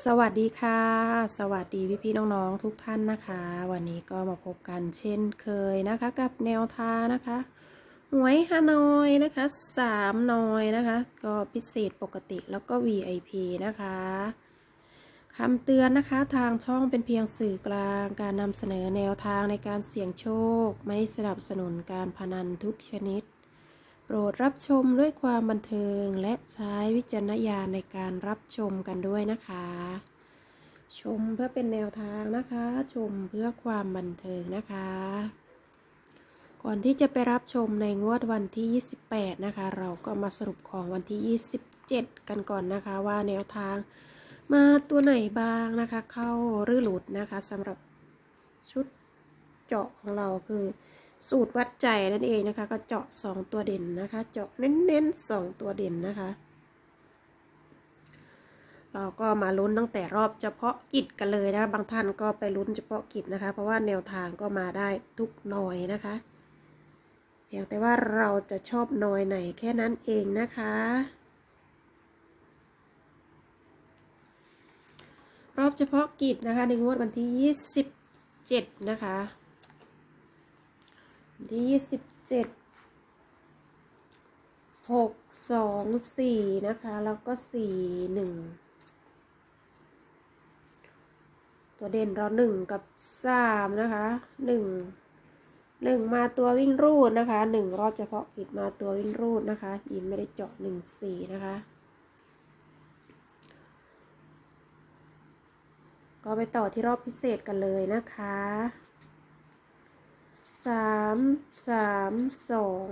สวัสดีค่ะ สวัสดีพี่พี่น้องๆทุกท่านนะคะ วันนี้ก็มาพบกันเช่นเคยนะคะ กับแนวทางนะคะหวยฮานอยนะคะสามนอยนะคะ ก็พิเศษปกติแล้วก็ VIP นะคะคำเตือนนะคะทางช่องเป็นเพียงสื่อกลางการนำเสนอแนวทางในการเสี่ยงโชค ไม่สนับสนุนการพนันทุกชนิด รดรับชมด้วยความบันเทิงและใช้วิจารณญาณในการรับชมกันด้วยนะคะ ชมเพื่อเป็นแนวทางนะคะ ชมเพื่อความบันเทิงนะคะ ก่อนที่จะไปรับชมในงวดวันที่ 28 นะคะ เราก็มาสรุปของวันที่ 27 กันก่อนนะคะว่าแนวทางมาตัวไหนบ้างนะคะ เข้าหรือหลุดนะคะสำหรับชุดเจาะของเราคือ สูตรวัดใจนั่นเองนะคะ ก็เจาะ2ตัวเด่นนะคะ เจาะเน้นๆ2ตัวเด่นนะคะ เราก็มาลุ้นตั้งแต่รอบเฉพาะกิจกันเลยนะบางท่านก็ไปลุ้นเฉพาะกิจนะคะ เพราะว่าแนวทางก็มาได้ทุกหน่อยนะคะเพียงแต่ว่าเราจะชอบหน่อยไหนแค่นั้นเองนะคะรอบเฉพาะกิจนะคะในงวดวันที่ 27 นะคะ วันที่27 6 2 4นะคะ แล้วก็4 1ตัวเด่นเราหนึ่งกับสามนะคะหนึ่งหนึ่งมาตัววิ่งรูดนะคะหนึ่งรอบเฉพาะกิจมาตัววิ่งรูดนะคะยินไม่ได้เจาะหนึ่งสี่นะคะ ก็ไปต่อที่รอบพิเศษกันเลยนะคะ สามสามสอง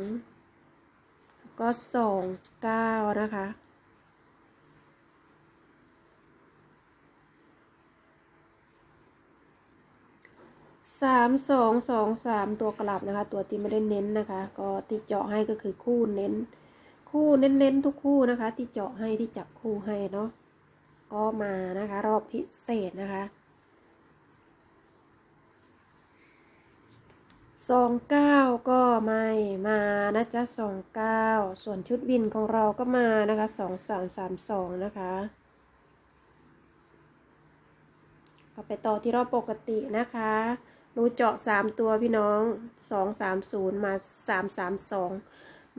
ก็สองเก้านะคะ สามสองสองสามตัวกลับนะคะ ตัวที่ไม่ได้เน้นนะคะ ก็ที่เจาะให้ก็คือคู่เน้น คู่เน้นเน้นๆทุกคู่นะคะ ที่เจาะให้ที่จับคู่ให้เนาะก็มานะคะ รอบพิเศษนะคะ สองเก้าก็ไม่มานะจ๊ะสองเก้าส่วนชุดบินของเราก็มานะคะสองสามสามสองนะคะก็ไปต่อที่รอบปกตินะคะรู้เจาะสามตัวพี่น้องสองสามศูนย์มาสามสามสอง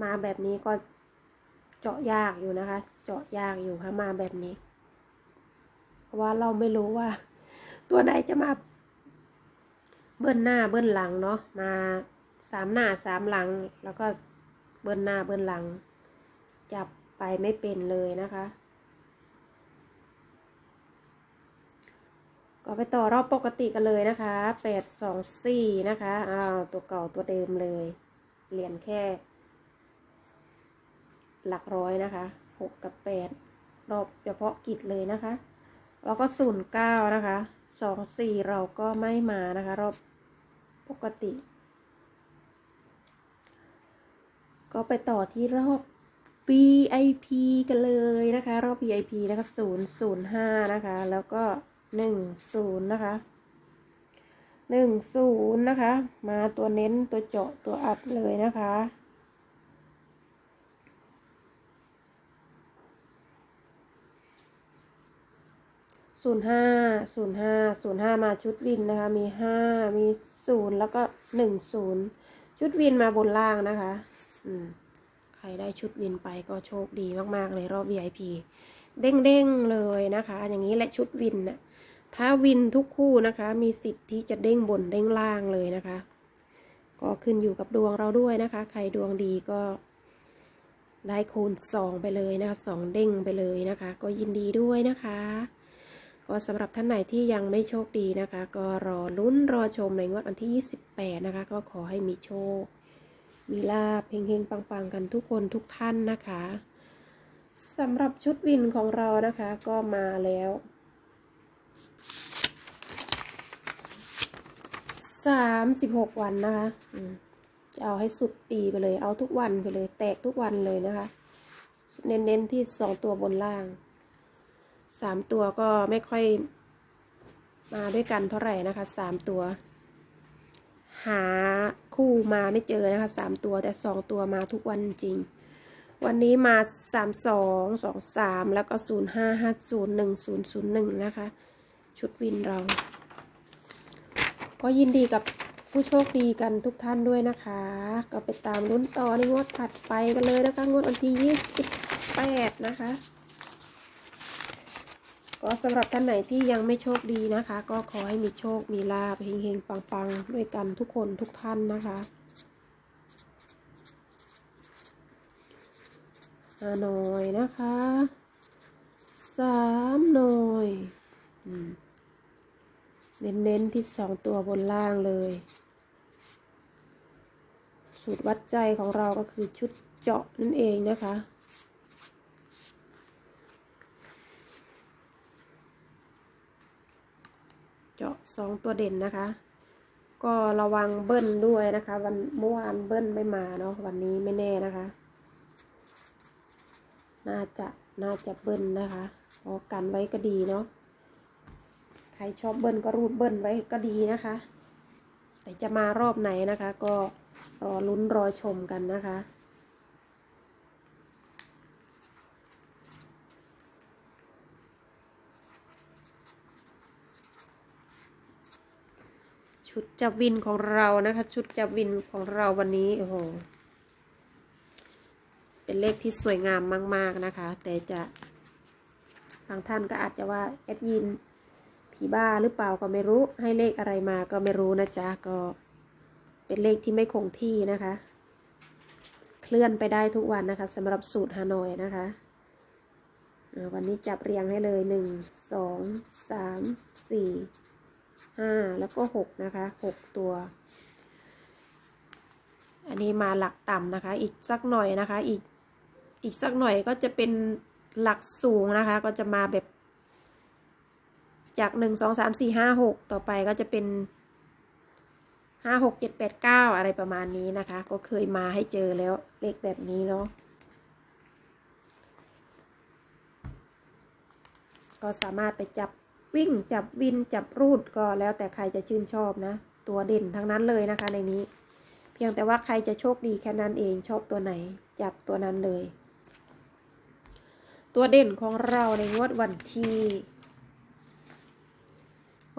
มาแบบนี้ก็เจาะยากอยู่นะคะ เจาะยากอยู่ค่ะมาแบบนี้ เพราะว่าเราไม่รู้ว่า ตัวไหนจะมา เบิ้ลหน้าเบิ้ลหลังเนาะมาสามหน้าสามหลัง แล้วก็เบิ้ลหน้าเบิ้ลหลัง จับไปไม่เป็นเลยนะคะ ก็ไปต่อรอบปกติกันเลยนะคะแปดสองสี่นะคะอ้าวตัวเก่าตัวเดิมเลยเหรียญแค่ หลักร้อยนะคะหกกับแปดรอบเฉพาะกิจเลยนะคะแล้วก็ศูนย์เก้านะคะสองสี่เราก็ไม่มานะคะ รอบ ปกติ ก็ไปต่อที่รอบ VIP กันเลยนะคะ รอบ VIP นะคะศูนย์ศูนย์ห้านะคะ แล้วก็หนึ่งศูนย์นะคะหนึ่งศูนย์นะคะ มาตัวเน้นตัวเจาะตัวอัดเลยนะคะศูนย์ห้าศูนย์ห้าศูนย์ห้ามาชุดวินนะคะ มีห้ามี ศูนย์แล้วก็หนึ่งศูนย์ชุดวินมาบนล่างนะคะ อืม ใครได้ชุดวินไปก็โชคดีมาก ๆ เลยรอบ VIP เด้งๆเลยนะคะ อย่างนี้และชุดวินน่ะถ้าวินทุกคู่นะคะ มีสิทธิ์ที่จะเด้งบนเด้งล่างเลยนะคะ ก็ขึ้นอยู่กับดวงเราด้วยนะคะ ใครดวงดีก็ได้คูณสองไปเลยนะคะสองเด้งไปเลยนะคะ ก็ยินดีด้วยนะคะ ก็สำหรับท่านไหนที่ยังไม่โชคดีนะคะ ก็รอลุ้นรอชมในงวดวันที่ 28 นะคะ ก็ขอให้มีโชค มีลาบเฮงๆ ปังๆ กันทุกคนทุกท่านนะคะสำหรับชุดวินของเรานะคะก็มาแล้วสามสิบหกวันนะคะจะเอาให้สุดปีไปเลย เอาทุกวันไปเลย แตกทุกวันเลยนะคะ เน้นๆที่สองตัวบนล่าง สามตัวก็ไม่ค่อยมาด้วยกันเท่าไหร่นะคะสามตัว หาคู่มาไม่เจอนะคะสามตัวแต่สองตัวมาทุกวันจริง วันนี้มาสามสองสองสามแล้วก็ศูนย์ห้าห้าศูนย์หนึ่งศูนย์ศูนย์หนึ่งนะคะ ชุดวินเรา ก็ยินดีกับผู้โชคดีกันทุกท่านด้วยนะคะ ก็ไปตามลุ้นต่อในงวดถัดไปกันเลยนะคะงวดวันที่ยี่สิบแปดนะคะ ก็สำหรับท่านไหนที่ยังไม่โชคดีนะคะ ก็ขอให้มีโชคมีลาภเฮงๆปังๆ ด้วยกันทุกคนทุกท่านนะคะห้าหน่อยนะคะสามหน่อยเน้นๆที่สองตัวบนล่างเลย สูตรวัดใจของเราก็คือชุดเจาะนั่นเองนะคะ เจาะสองตัวเด่นนะคะ ก็ระวังเบิ้ลด้วยนะคะ วันเมื่อวานเบิ้ลไม่มาเนาะวันนี้ไม่แน่นะคะ น่าจะน่าจะเบิ้ลนะคะพอกันไว้ก็ดีเนาะใครชอบเบิ้ลก็รูดเบิ้ลไว้ก็ดีนะคะ แต่จะมารอบไหนนะคะ ก็รอลุ้นรอชมกันนะคะ ชุดจับวินของเรานะคะ ชุดจับวินของเราวันนี้โอ้โหเป็นเลขที่สวยงามมาก ๆนะคะ แต่จะบางท่านก็อาจจะว่าแอดยินผีบ้าหรือเปล่าก็ไม่รู้ให้เลขอะไรมาก็ไม่รู้นะจ๊ะก็เป็นเลขที่ไม่คงที่นะคะ เคลื่อนไปได้ทุกวันนะคะสำหรับสูตรฮานอยนะคะวันนี้จับเรียงให้เลยหนึ่งสองสามสี่ ห้าแล้วก็หกนะคะหกตัว อันนี้มาหลักต่ำนะคะ อีกสักหน่อยนะคะ อีกอีกสักหน่อยก็จะเป็นหลักสูงนะคะ ก็จะมาแบบจากหนึ่งสองสามสี่ห้าหกต่อไปก็จะเป็นห้าหกเจ็ดแปดเก้าอะไรประมาณนี้นะคะ ก็เคยมาให้เจอแล้วเลขแบบนี้เนาะก็สามารถไปจับ วิ่งจับวินจับรูดก็แล้วแต่ใครจะชื่นชอบนะ ตัวเด่นทั้งนั้นเลยนะคะในนี้ เพียงแต่ว่าใครจะโชคดีแค่นั้นเองชอบตัวไหน จับตัวนั้นเลย ตัวเด่นของเราในงวดวันที่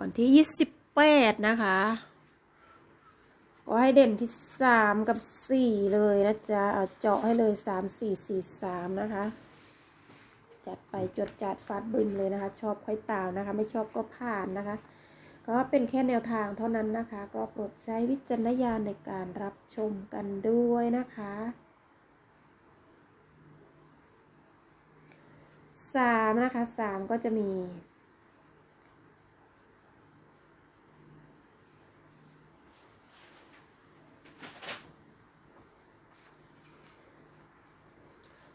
วันที่ยี่สิบแปดนะคะก็ให้เด่นที่สามกับสี่เลยนะจ๊ะ เอาเจาะให้เลยสามสี่สี่สามนะคะ จัดไปจดจัดฟาดบึมเลยนะคะ ชอบค่อยตามนะคะ ไม่ชอบก็ผ่านนะคะ ก็เป็นแค่แนวทางเท่านั้นนะคะ ก็โปรดใช้วิจารณญาณในการรับชมกันด้วยนะคะสามนะคะสามก็จะมี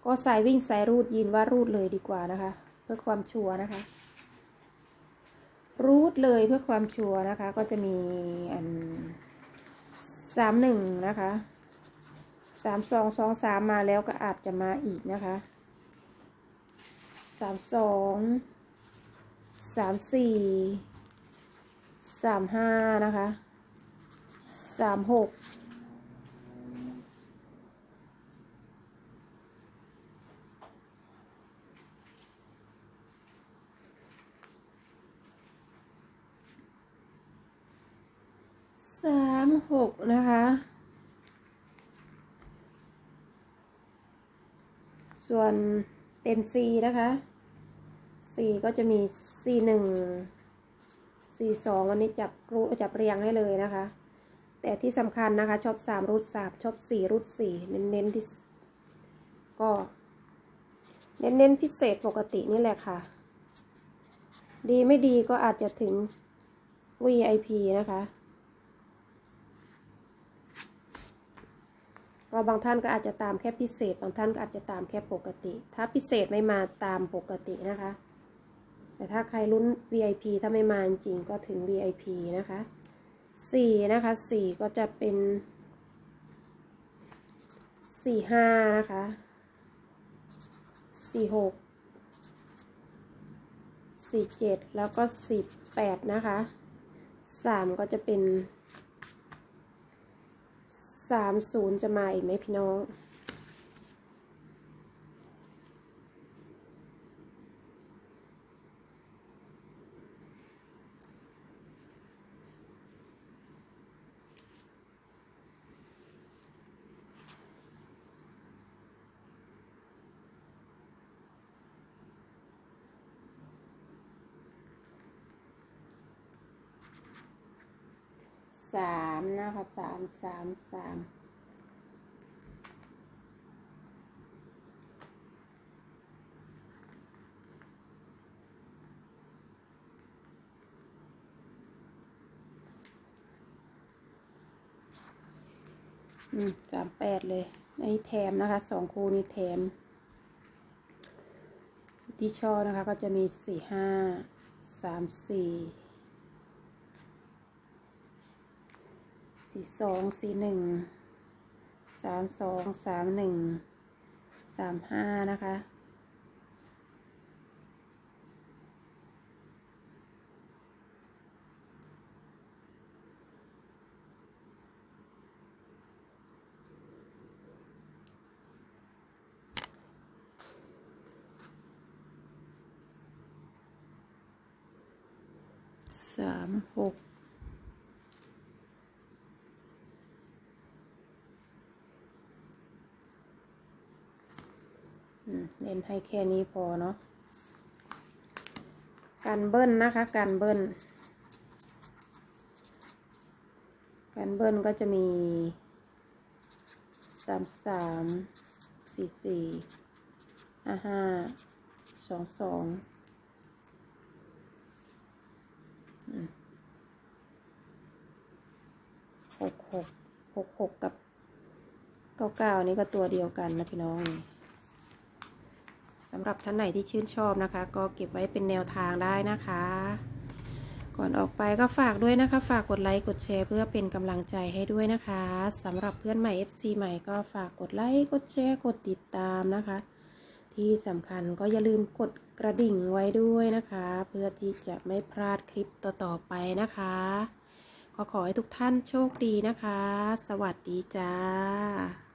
ก็สายวิ่งสายรูดยินว่ารูดเลยดีกว่านะคะ เพื่อความชัวร์นะคะ รูดเลยเพื่อความชัวร์นะคะ ก็จะมีอันสามหนึ่งนะคะสามสองสองสามมาแล้วก็อาจจะมาอีกนะคะสามสองสามสี่สามห้านะคะสามหก สาม หกนะคะ ส่วนเต็นซีนะคะสี่ก็จะมีสี่หนึ่งสี่สองวันนี้จับรูจับเรียงให้เลยนะคะ แต่ที่สำคัญนะคะ ชอบสามรูดสามชอบสี่รูดสี่เน้นๆที่ก็เน้นๆพิเศษปกตินี่แหละค่ะ ดีไม่ดีก็อาจจะถึง VIP นะคะ ก็บางท่านก็อาจจะตามแค่พิเศษ บางท่านก็อาจจะตามแค่ปกติ ถ้าพิเศษไม่มาตามปกตินะคะ แต่ถ้าใครลุ้น VIP ถ้าไม่มาจริงก็ถึง VIP นะคะสี่นะคะสี่ก็จะเป็นสี่ห้านะคะสี่หกสี่เจ็ดแล้วก็สี่แปดนะคะสามก็จะเป็น สามศูนย์จะมาอีกไหมพี่น้อง สามนะคะสามสามสามอืมสามแปดเลยในแถมนะคะสองคู่นี้แถม ที่ช่อนะคะก็จะมีสี่ห้าสามสี่ สี่สองสี่หนึ่งสามสองสามหนึ่งสามห้านะคะสามหก เล่นให้แค่นี้พอเนาะการเบิ้ลนะคะ การเบิ้ลการเบิ้ลก็จะมีสามสามสี่สี่ห้าห้าสองสองหกหกหกหกกับเก้าเก้านี่ก็ตัวเดียวกันนะพี่น้องนี่ สำหรับท่านไหนที่ชื่นชอบนะคะ ก็เก็บไว้เป็นแนวทางได้นะคะ ก่อนออกไปก็ฝากด้วยนะคะ ฝากกดไลค์กดแชร์เพื่อเป็นกำลังใจให้ด้วยนะคะสำหรับเพื่อนใหม่ FC ใหม่ก็ฝากกดไลค์กดแชร์กดติดตามนะคะ ที่สำคัญก็อย่าลืมกดกระดิ่งไว้ด้วยนะคะ เพื่อที่จะไม่พลาดคลิปต่อๆไปนะคะก็ขอให้ทุกท่านโชคดีนะคะ สวัสดีจ้า